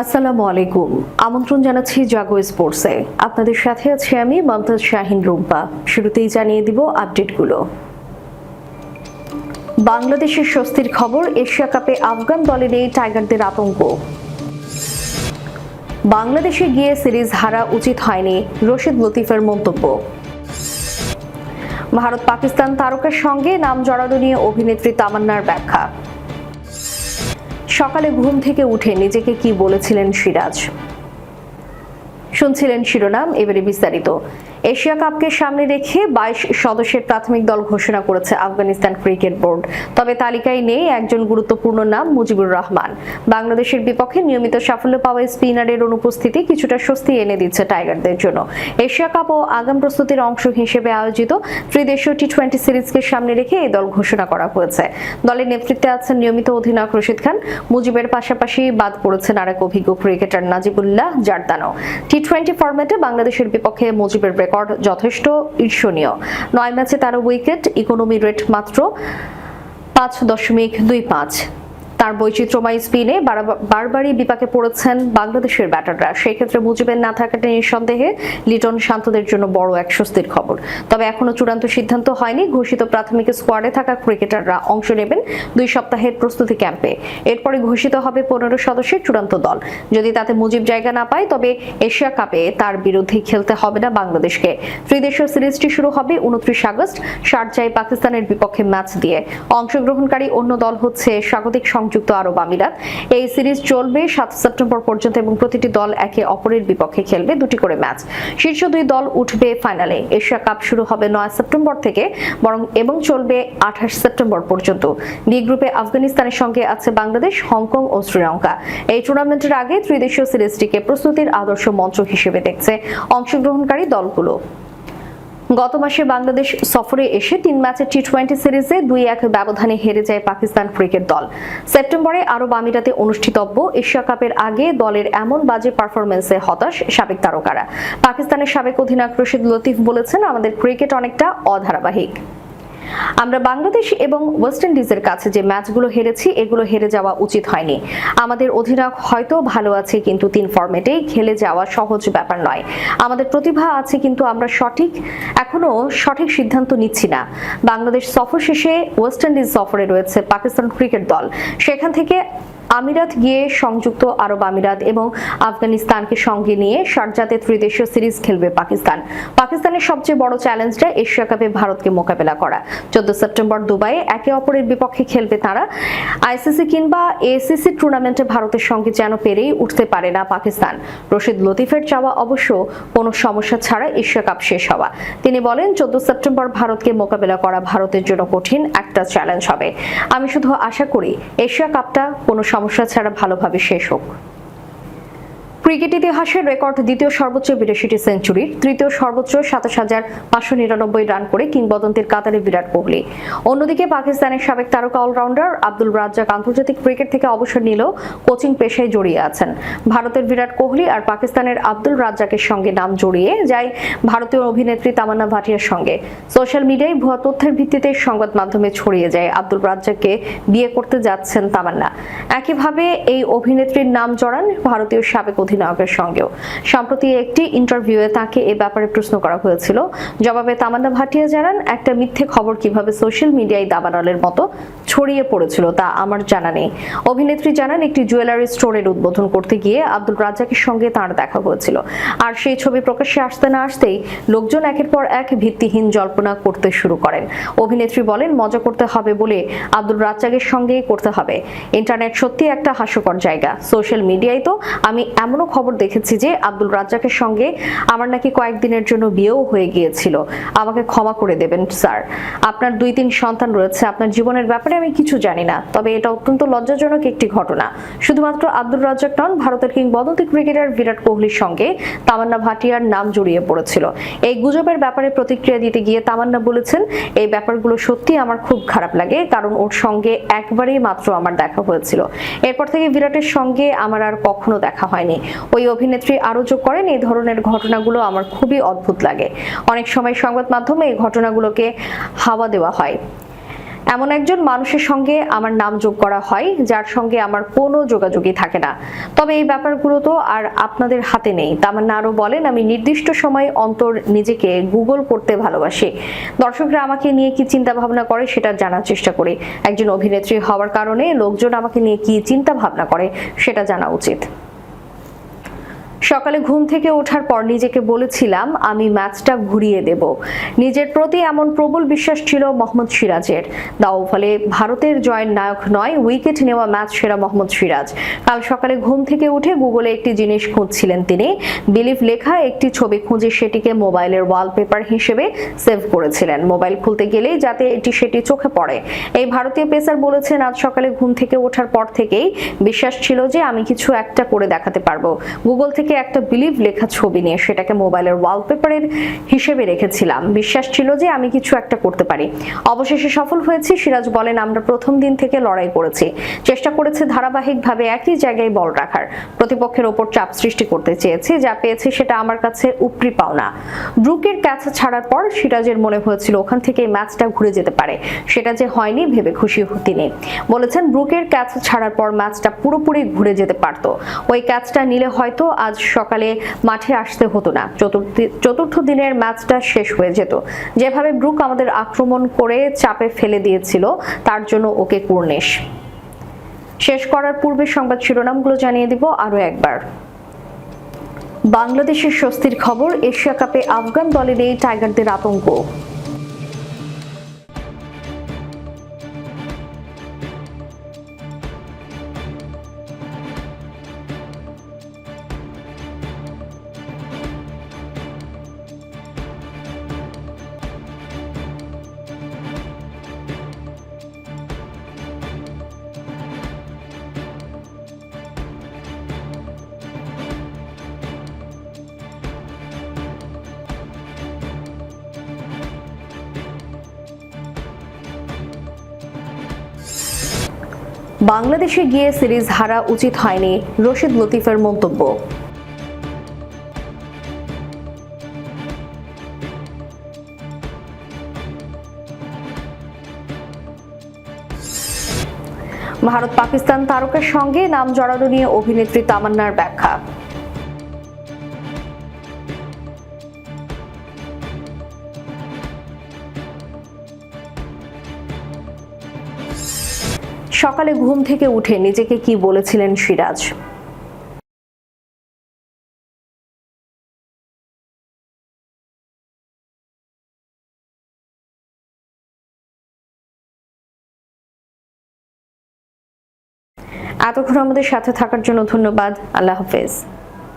আসসালামু আলাইকুম। আমন্ত্রণ জানাচ্ছি জাগো স্পোর্টসে। আপনাদের সাথে আছি আমি মমতাজ শাহিন রুম্পা। শুরুতেই জানিয়ে দিব আপডেটগুলো। বাংলাদেশের স্বস্তির খবর, এশিয়া কাপে আফগান দলে নেই টাইগারদের আতঙ্ক। বাংলাদেশে গিয়ে সিরিজ হারা উচিত হয়নি রশিদ লতিফের মন্তব্য। ভারত পাকিস্তান তারকার সঙ্গে নাম জড়ানো নিয়ে অভিনেত্রী তামান্নার ব্যাখ্যা। সকালে ঘুম থেকে উঠে নিজেকে কি বলেছিলেন সিরাজ? শুনছিলেন শিরোনাম এবারে বিস্তারিত। এশিয়া কাপকে সামনে রেখে বাইশ সদস্যের প্রাথমিক দল ঘোষণা করেছে আফগানিস্তান ক্রিকেট বোর্ড। তবে তালিকায় নেই একজন গুরুত্বপূর্ণ নাম, মুজিবুর রহমান। বাংলাদেশের বিপক্ষে নিয়মিত সাফল্য পাওয়া স্পিনারের অনুপস্থিতি কিছুটা স্বস্তি এনে দিচ্ছে টাইগারদের জন্য। এশিয়া কাপ ও আগাম প্রস্তুতির অংশ হিসেবে আয়োজিত ত্রিদেশীয় টি টোয়েন্টি সিরিজকে সামনে রেখে এই দল ঘোষণা করা হয়েছে। দলের নেতৃত্বে আছেন নিয়মিত অধিনায়ক রশিদ খান। মুজিবের পাশাপাশি বাদ পড়েছেন আরেক অভিজ্ঞ cricketer Najibullah Zadran T twenty ফরম্যাটে বাংলাদেশের বিপক্ষে মুজিবের রেকর্ড যথেষ্ট ঈর্ষণীয়। নয় ম্যাচে তেরো উইকেট ইকোনমি রেট মাত্র পাঁচ দশমিক দুই পাঁচ। তার বৈচিত্র্যময় স্পিনে বারা- বারবারই বিপাকে পড়েছেন বাংলাদেশের ব্যাটাররা। সেই ক্ষেত্রে মুজিবের না থাকাটা নিঃসন্দেহে লিটন শান্তদের জন্য বড় এক স্বস্তির খবর। তবে এখনও চূড়ান্ত সিদ্ধান্ত হয়নি। ঘোষিত প্রাথমিক স্কোয়াডে থাকা ক্রিকেটাররা অংশ নেবেন দুই সপ্তাহের প্রস্তুতি ক্যাম্পে। এরপরে ঘোষিত হবে পনেরো সদস্যের চূড়ান্ত দল। যদি তাতে মুজিব জায়গা না পায়, তবে এশিয়া কাপে তার বিরুদ্ধে খেলতে হবে না বাংলাদেশকে। ত্রিদেশীয় সিরিজটি শুরু হবে উনত্রিশ আগস্ট। শারজায় পাকিস্তানের বিপক্ষে ম্যাচ দিয়ে। অংশগ্রহণকারী অন্য দল হচ্ছে স্বাগতিক সংযুক্ত আরব আমিরাত। এই সিরিজ চলবে সাত সেপ্টেম্বর পর্যন্ত এবং প্রতিটি দল একে অপরের বিপক্ষে খেলবে দুটি করে ম্যাচ। শীর্ষ দুই দল উঠবে ফাইনালে। এশিয়া কাপ শুরু হবে নয় সেপ্টেম্বর থেকে, বরং এবং চলবে আঠাশ সেপ্টেম্বর পর্যন্ত। বি গ্রুপে আফগানিস্তানের সঙ্গে আছে বাংলাদেশ, হংকং ও শ্রীলঙ্কা। এই টুর্নামেন্টের আগে ত্রিদেশীয় সিরিজটিকে প্রস্তুতির আদর্শ মঞ্চ হিসেবে দেখছে অংশগ্রহণকারী দলগুলো। গত মাসে বাংলাদেশ সফরে এসে তিন ম্যাচের টি টোয়েন্টি সিরিজে দুই এক ব্যবধানে হেরে যায় পাকিস্তান ক্রিকেট দল। সেপ্টেম্বরে আরব আমিরাতে অনুষ্ঠিতব্য এশিয়া কাপের আগে দলের এমন বাজে পারফরমেন্সে হতাশ সাবেক তারকারা। পাকিস্তানের সাবেক অধিনায়ক রশিদ লতিফ বলেছেন, আমাদের ক্রিকেট অনেকটা অধারাবাহিক। আমরা বাংলাদেশ এবং ওয়েস্ট ইন্ডিজের কাছে যে ম্যাচগুলো হেরেছি, এগুলো হেরে যাওয়া উচিত হয়নি। আমাদের অধিনায়ক হয়তো ভালো আছে কিন্তু তিন ফর্মেটেই খেলে যাওয়া সহজ ব্যাপার নয়। আমাদের প্রতিভা আছে কিন্তু আমরা সঠিক, এখনও সঠিক সিদ্ধান্ত নিচ্ছি না। বাংলাদেশ সফর শেষে ওয়েস্ট ইন্ডিজ সফরে রয়েছে পাকিস্তান ক্রিকেট দল। সেখান থেকে আমিরাত গিয়ে সংযুক্ত আরব আমিরাত এবং আফগানিস্তানকে সঙ্গে নিয়ে শারজাতে ত্রিদেশীয় সিরিজ খেলবে পাকিস্তান। পাকিস্তানের সবচেয়ে বড় চ্যালেঞ্জটা এশিয়া কাপে ভারতকে মোকাবেলা করা। চোদ্দ সেপ্টেম্বর দুবাইয়ে একে অপরের বিপক্ষে খেলবে তারা। আইসিসি কিংবা এসিসি টুর্নামেন্টে ভারতের সঙ্গে যেন পেরেই উঠতে পারে না পাকিস্তান। রশিদ লতিফের চাওয়া অবশ্য কোনো সমস্যা ছাড়া এশিয়া কাপ শেষ হওয়া। তিনি বলেন, চোদ্দ সেপ্টেম্বর ভারতকে মোকাবেলা করা ভারতের জন্য কঠিন একটা চ্যালেঞ্জ হবে। আমি শুধু আশা করি, এশিয়া কাপটা কোনো সমস্যা ছাড়া ভালোভাবে শেষ হোক। ক্রিকেট ইতিহাসের রেকর্ড দ্বিতীয় সর্বোচ্চ বিরাশিটি সেঞ্চুরির, তৃতীয় সর্বোচ্চ সাতাশ হাজার পাঁচশো নিরানব্বই রান করে কিংবদন্তির কাতারে বিরাট কোহলি। অন্যদিকে পাকিস্তানের সাবেক তারকা অলরাউন্ডার আব্দুল রাজ্জাক আন্তর্জাতিক ক্রিকেট থেকে অবসর নিলেও কোচিং পেশায় জড়িয়ে আছেন। ভারতের বিরাট কোহলি আর পাকিস্তানের আব্দুল রাজ্জাকের সঙ্গে নাম জড়িয়ে যায় ভারতীয় অভিনেত্রী তামান্না ভাটিয়ার সঙ্গে। সোশ্যাল মিডিয়ায় ভুয়া তথ্যের ভিত্তিতে সংবাদ মাধ্যমে ছড়িয়ে যায় আব্দুল রাজ্জাককে বিয়ে করতে যাচ্ছেন তামান্না। একইভাবে এই অভিনেত্রীর নাম জড়ান ভারতীয় সাবেক অধিনায়কের সঙ্গেও। সম্প্রতি একটি ইন্টারভিউয়ে তাকে এ ব্যাপারে প্রশ্ন করা হয়েছিল। জবাবে তামান্না ভাটিয়া জানান, একটা মিথ্যে খবর কীভাবে সোশ্যাল মিডিয়ায় দাবানলের মতো ছড়িয়ে পড়েছিল তা আমার জানা নেই। অভিনেত্রী জানান, একটি জুয়েলারি স্টোরের উদ্বোধন করতে গিয়ে আব্দুল রাজ্জাকের সঙ্গে তার দেখা হয়েছিল। আর সেই ছবি প্রকাশ্যে আসতে না আসতেই লোকজন একের পর এক ভিত্তিহীন জল্পনা করতে শুরু করেন। অভিনেত্রী বলেন, মজা করতে হবে বলে আব্দুল রাজ্জাকের সঙ্গেই করতে হবে। ইন্টারনেট সত্যি একটা হাস্যকর জায়গা। সোশ্যাল মিডিয়ায় তো আমি এমনও খবর দেখেছি যে আব্দুল রাজ্জাকের সঙ্গে আমার নাকি কয়েকদিনের জন্য বিয়েও হয়ে গিয়েছিল। আমাকে ক্ষমা করে দেবেন, স্যার। আপনার দুই তিন সন্তান রয়েছে, আপনার জীবনের ব্যাপারে আমি কিছু জানি না, তবে এটা অত্যন্ত লজ্জাজনক একটি ঘটনা। শুধুমাত্র আব্দুল রাজ্জাক নন, ভারতের কিংবদন্তি ক্রিকেটার বিরাট কোহলির সঙ্গে তামান্না ভাটিয়ার নাম জড়িয়ে পড়েছিল। এই গুজবের ব্যাপারে প্রতিক্রিয়া দিতে গিয়ে তামান্না বলেছেন, এই ব্যাপারগুলো সত্যি আমার খুব খারাপ লাগে, কারণ ওর সঙ্গে একবারেই মাত্র আমার দেখা হয়েছিল। এরপর থেকে বিরাটের সঙ্গে আমার আর কখনো দেখা হয়নি। ওই অভিনেত্রী আরও যোগ করেন। এই ধরনের ঘটনাগুলো আমার খুবই অদ্ভুত লাগে। অনেক সময় সংবাদ মাধ্যমে এই ঘটনাগুলোকে হাওয়া দেওয়া হয়। এমন একজন মানুষের সঙ্গে আমার নাম যোগ করা হয়, যার সঙ্গে আমার কোনো যোগাযোগই থাকে না। তবে এই ব্যাপারগুলো তো আর আপনাদের হাতে নেই। তামান্না আরও বলেন, আমি নির্দিষ্ট সময় অন্তর নিজেকে গুগল করতে ভালোবাসি। দর্শকরা আমাকে নিয়ে কি চিন্তা ভাবনা করে সেটা জানার চেষ্টা করি। একজন অভিনেত্রী হওয়ার কারণে লোকজন আমাকে নিয়ে কি চিন্তা ভাবনা করে সেটা জানা উচিত। সকালে ঘুম থেকে ওঠার পর নিজেকে বলেছিলাম, আমি ম্যাচটা ঘুরিয়ে দেব। নিজের প্রতি এমন প্রবল বিশ্বাস ছিল মোহাম্মদ সিরাজের। দাও ফলে ভারতের জয়ের নায়ক নয়, উইকেট নেওয়া ম্যাচ সেরা মোহাম্মদ সিরাজ। কাল সকালে ঘুম থেকে উঠে গুগলে একটি জিনিস খুঁজছিলেন তিনি। বিলিভ লেখা একটি ছবি খুঁজে সেটিকে মোবাইলের ওয়ালপেপার হিসেবে সেভ করেছিলেন। মোবাইল খুলতে গেলেই যাতে এটি সেটি চোখে পড়ে। এই ভারতীয় পেসার বলেছেন, আজ সকালে ঘুম থেকে ওঠার পর থেকেই বিশ্বাস ছিল যে আমি কিছু একটা করে দেখাতে পারব। গুগল থেকে একটা বিলিভ লেখা ছবি নিয়ে সেটাকে মোবাইলের ওয়ালপেপারের হিসেবে রেখেছিলাম। বিশ্বাস ছিল যে আমি কিছু একটা করতে পারি। অবশেষে সফল হয়েছি। সিরাজ বলেন, আমরা প্রথম দিন থেকে লড়াই করেছি। চেষ্টা করেছে ধারাবাহিকভাবে একই জায়গায় বল রাখার। প্রতিপক্ষের ওপর চাপ সৃষ্টি করতে চেয়েছি। যা পেয়েছি সেটা আমার কাছে উপরি পাওনা। ব্রুকের ক্যাচ ছাড়ার পর সিরাজের মনে হয়েছিল ওখান থেকে ম্যাচটা ঘুরে যেতে পারে। সেটা যে হয়নি ভেবে খুশি তিনি। বলেছেন, ব্রুকের ক্যাচ ছাড়ার পর ম্যাচটা পুরোপুরি ঘুরে যেতে পারতো। ওই ক্যাচটা নিলে হয়তো আজ সকালে মাঠে আসতে হতো না। চতুর্থ দিনের ম্যাচটা শেষ হয়ে যেত। যেভাবে ব্রুক আমাদের আক্রমণ করে চাপে ফেলে দিয়েছিল, তার জন্য ওকে কুর্নিশ। শেষ করার পূর্বে সংবাদ শিরোনামগুলো জানিয়ে দিব আরও একবার। বাংলাদেশের স্বস্তির খবর, এশিয়া কাপে আফগান দলের এই টাইগারদের আতঙ্ক। বাংলাদেশে গিয়ে সিরিজ হারা উচিত হয়নি রশিদ লতিফের মন্তব্য। ভারত পাকিস্তান তারকার সঙ্গে নাম জড়ানো নিয়ে অভিনেত্রী তামান্নার ব্যাখ্যা। সকালে ঘুম থেকে উঠে নিজেকে কি বলেছিলেন সিরাজ? এতক্ষণ আমাদের সাথে থাকার জন্য ধন্যবাদ। আল্লাহ হাফেজ।